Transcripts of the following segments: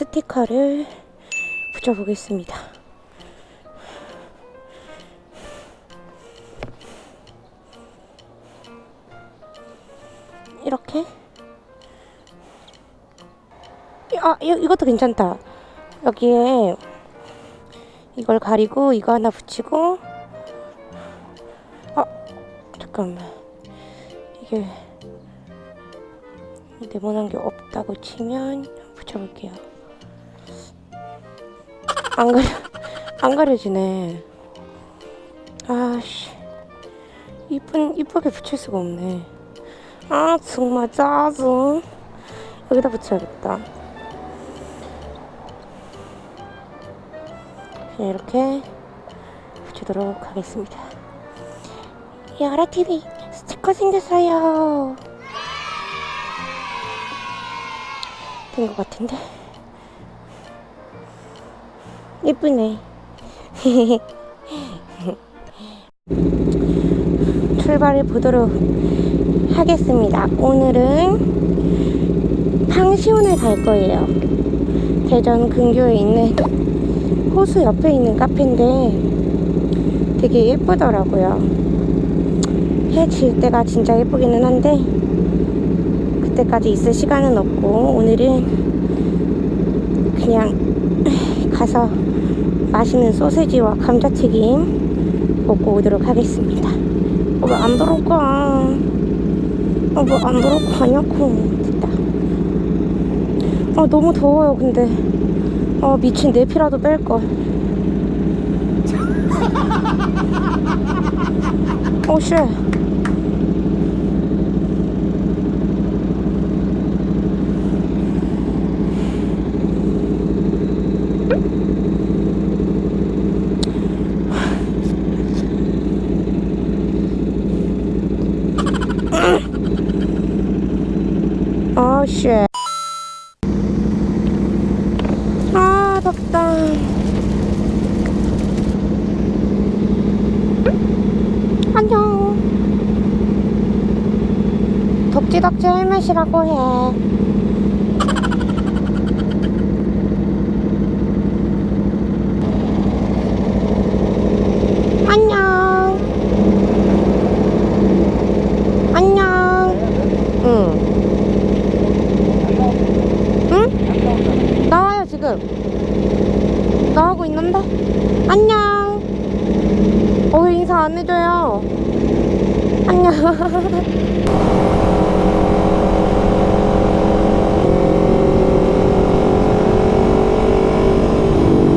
스티커를 붙여보겠습니다. 이렇게. 아 이, 이것도 괜찮다. 여기에 이걸 가리고 이거 하나 붙이고. 아 잠깐만. 이게 네모난 게 없다고 치면 붙여볼게요 안 가려 안 가려지네. 아씨. 이쁜 이쁘게 붙일 수가 없네. 아 정말 짜증. 여기다 붙여야겠다. 이렇게 붙이도록 하겠습니다. 여라TV 스티커 생겼어요. 된 것 같은데 이쁘네 출발해 보도록 하겠습니다. 오늘은 팡시온을 갈 거예요. 대전 근교에 있는 호수 옆에 있는 카페인데 되게 예쁘더라고요. 해 질 때가 진짜 예쁘기는 한데 그때까지 있을 시간은 없고 오늘은 그냥 가서 맛있는 소세지와 감자튀김 먹고 오도록 하겠습니다. 어, 왜안 들어가? 아, 뭐안 들어가냐고. 됐다. 아, 너무 더워요, 근데. 아, 미친 내피라도 뺄걸. 오, 쉣. 아, 쉣. 아, 덥다. 안녕. 덕지덕지 헬멧이라고 해. 안녕. 안녕. 응. 응? 나와요 지금 나오고 있는데 안녕 어 왜 인사 안 해줘요 안녕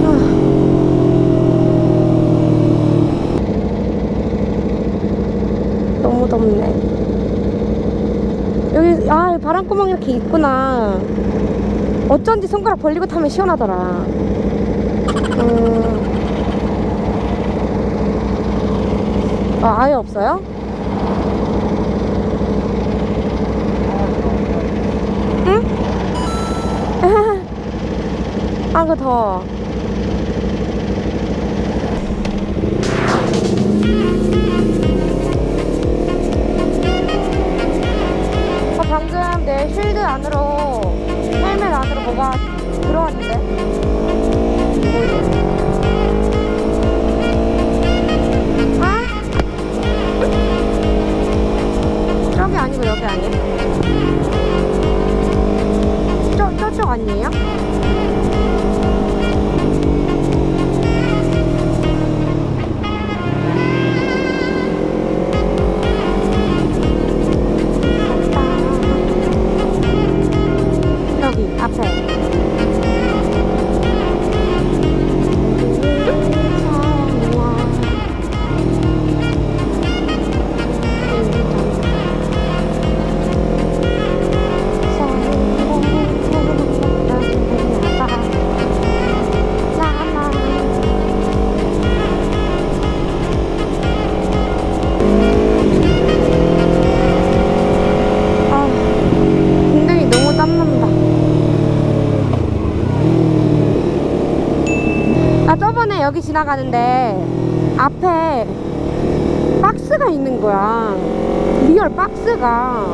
아. 너무 덥네 여기 아 여기 바람구멍 있구나 어쩐지 손가락 벌리고 타면 시원하더라. 음. 아, 아예 없어요? 응? 아, 그 더워. 내 쉴드 안으로 헬멧 안으로 뭐가 들어왔는데? 아? 저기 아니고 여기 아니에요? 저, 저쪽 아니에요? 지나가는데 앞에 박스가 있는 거야. 리얼 박스가.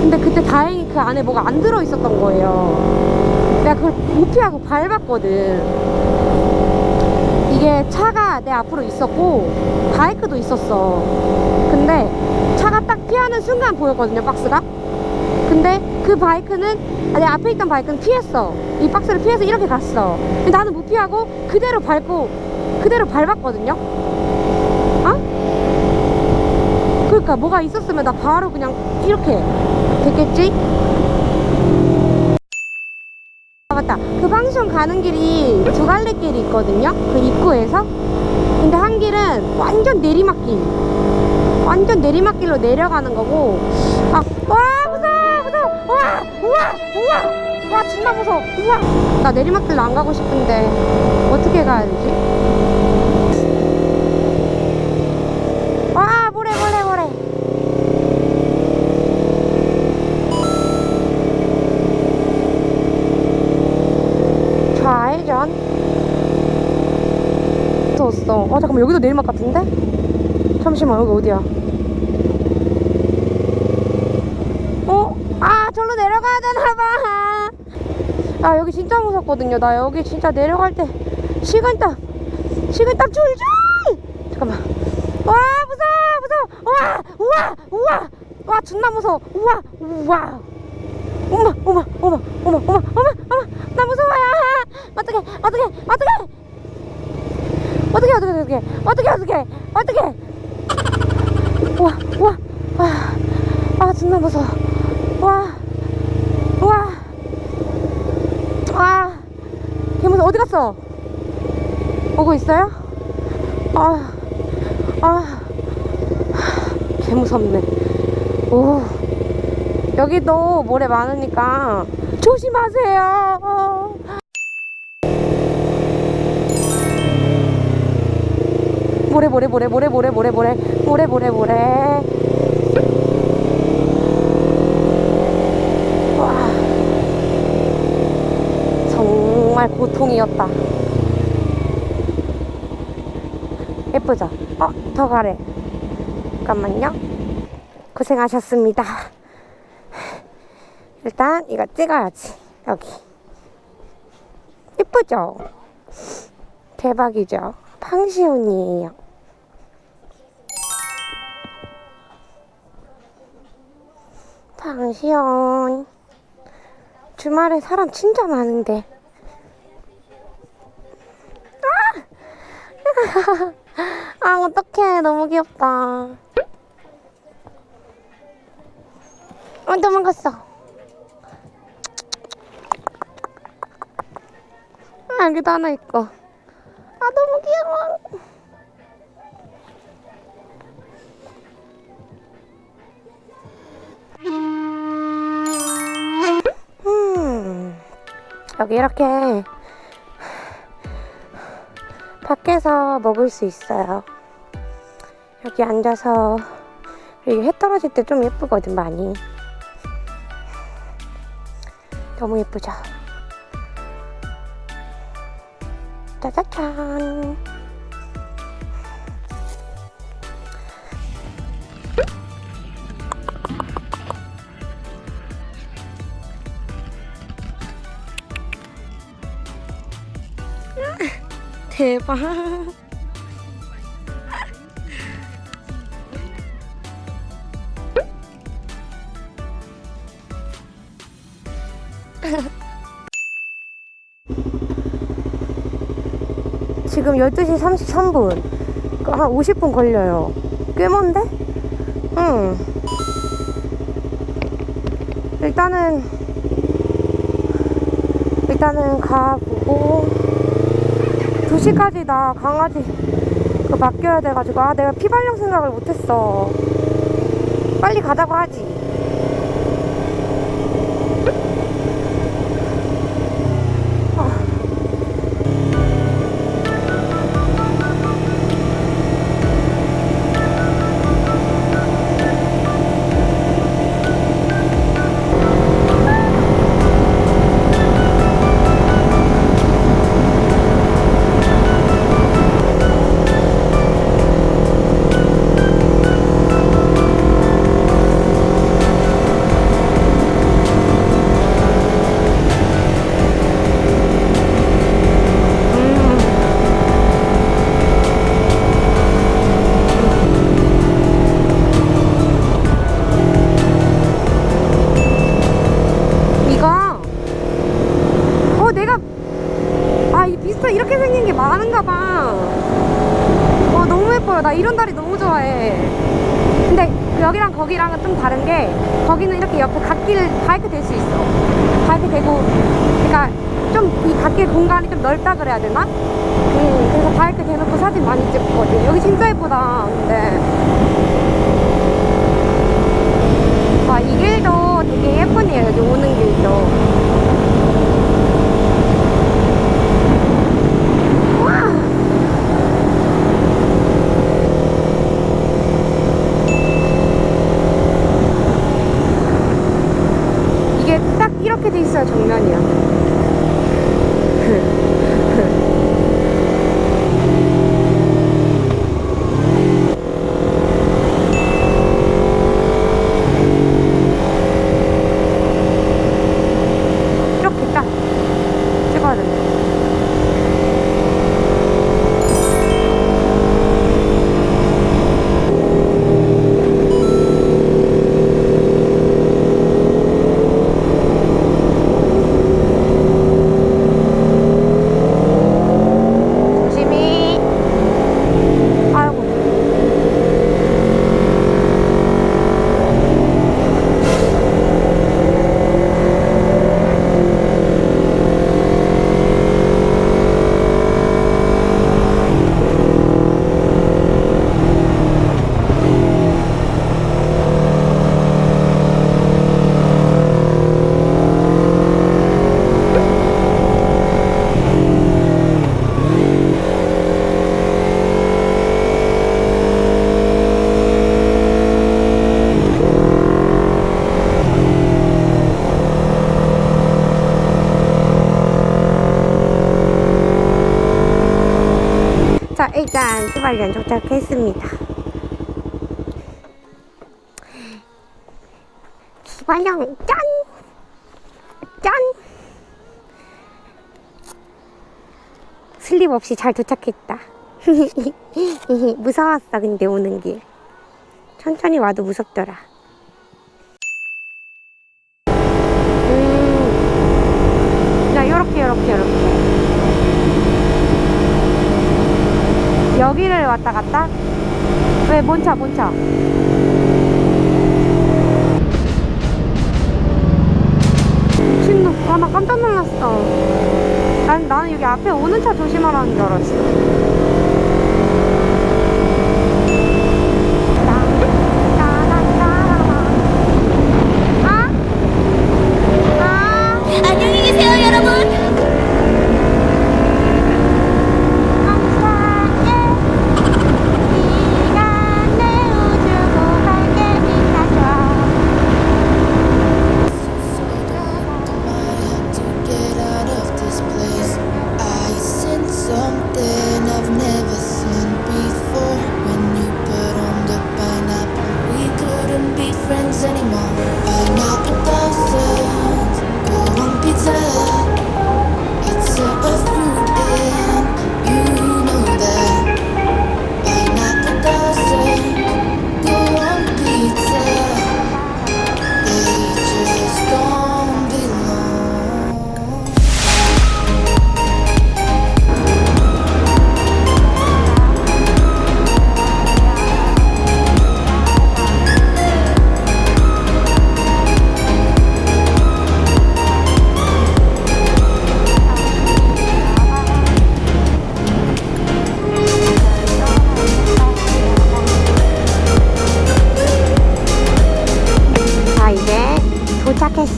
근데 그때 다행히 그 안에 뭐가 안 들어 있었던 거예요. 내가 그걸 못 피하고 밟았거든. 이게 차가 내 앞으로 있었고 바이크도 있었어. 근데 차가 딱 피하는 순간 보였거든요, 박스가. 근데 그 바이크는 아니 앞에 있던 바이크는 피했어. 이 박스를 피해서 이렇게 갔어. 나는 못 피하고 그대로 밟고 그대로 밟았거든요. 어? 그러니까 뭐가 있었으면 나 바로 그냥 이렇게 됐겠지? 아, 맞다. 그 방송 가는 길이 두 갈래 길이 있거든요. 그 입구에서. 근데 한 길은 완전 내리막길. 완전 내리막길로 내려가는 거고. 아, 와, 무서워, 무서워. 와, 우와, 우와. 와, 존나 무서워. 우와. 나 내리막길로 안 가고 싶은데. 어떻게 가야 되지? 와, 모래, 모래, 모래. 좌회전. 무서웠어. 어, 잠깐만, 여기도 내리막 같은데? 잠시만, 여기 어디야? 어? 아, 절로 내려가야 되나봐. 아, 여기 진짜 무섭거든요. 나 여기 진짜 내려갈 때 식은땀, 식은땀 줄줄! 잠깐만. 와, 무서워, 무서워. 와, 우와, 우와. 와, 존나 무서워. 우와, 우와. 어머, 어머, 어머, 어머, 어머, 어머, 어머, 나 무서워요. 어떡해, 어떡해, 어떡해. 어떡해, 어떡해, 어떡해, 어떡해, 어떡해, 어떡해. 우와, 우와, 와, 아, 존나 무서워. 와, 와, 아, 개무서 어디 갔어? 오고 있어요? 아, 아, 개 무섭네. 오, 여기도 모래 많으니까 조심하세요. 모래 모래 모래 모래 모래 모래 모래 모래 모래 모래 와 정말 고통이었다 예쁘죠? 어? 더 가래 잠깐만요 고생하셨습니다 일단 이거 찍어야지 여기 예쁘죠? 대박이죠? 팡시온이에요 팡시온 주말에 사람 진짜 많은데. 아! 아 어떡해. 너무 귀엽다. 어 도망갔어. 아 여기도 하나 있고. 아 너무 귀여워 음, 여기 이렇게 밖에서 먹을 수 있어요. 여기 앉아서 여기 해 떨어질 때 좀 예쁘거든 많이. 너무 예쁘죠? 짜자잔. 대박. 지금 12시 33분. 한 50분 걸려요. 꽤 먼데? 응. 일단은, 일단은 가보고, 2시까지 나 강아지 그 맡겨야 돼가지고, 아, 내가 피발령 생각을 못했어. 빨리 가자고 하지. 여기랑 거기랑은 좀 다른 게 거기는 이렇게 옆에 갓길 바이크 댈수 있어. 바이크 대고 그러니까 좀 이 갓길 공간이 좀 넓다 그래야 되나? 음, 그래서 바이크 대놓고 사진 많이 찍거든. 여기 진짜 예쁘다. 근데 와, 이 길도 되게 예쁘네요. 여기 오는 길도. 와. 이게 딱 이렇게 돼 있어요, 정면이요. 이렇게 딱 찍어야 된다. 조심히. 아이고. 자, 휘발유는 도착했습니다. 휘발유 짠! 짠! 슬립 없이 잘 도착했다. 무서웠어, 근데 오는 길. 천천히 와도 무섭더라. 음. 자, 요렇게, 요렇게, 요렇게. 여기를 왔다 갔다? 왜, 뭔 차, 뭔 차? 미친놈. 아, 나 깜짝 놀랐어. 난, 나는 여기 앞에 오는 차 조심하라는 줄 알았어.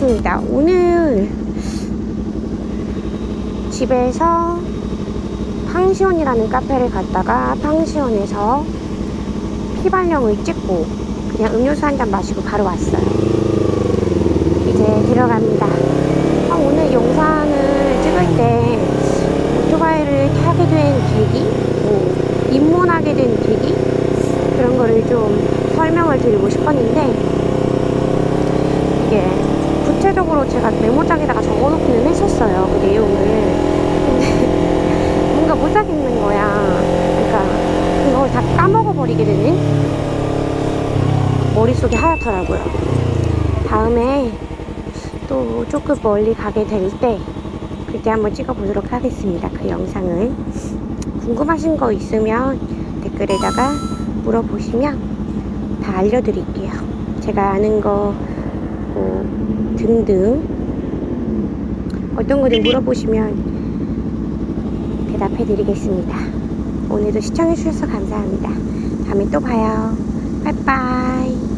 도착했습니다. 오늘 집에서 팡시온이라는 카페를 갔다가 팡시온에서 피발령을 찍고 그냥 음료수 한 잔 마시고 바로 왔어요. 이제 들어갑니다. 아, 오늘 영상을 찍을 때 오토바이를 타게 된 계기 뭐 입문하게 된 계기? 그런 거를 좀 설명을 드리고 싶었는데 구체적으로 제가 메모장에다가 적어놓기는 했었어요 그 내용을. 근데 뭔가 못 하겠는 거야. 그러니까 그걸 다 까먹어 버리게 되는 머릿속이 하얗더라고요. 다음에 또 조금 멀리 가게 될 때 그때 한번 찍어보도록 하겠습니다 그 영상을. 궁금하신 거 있으면 댓글에다가 물어보시면 다 알려드릴게요. 제가 아는 거 뭐, 등등 어떤 거든 물어보시면 대답해 드리겠습니다. 오늘도 시청해 주셔서 감사합니다. 다음에 또 봐요. 빠이빠이.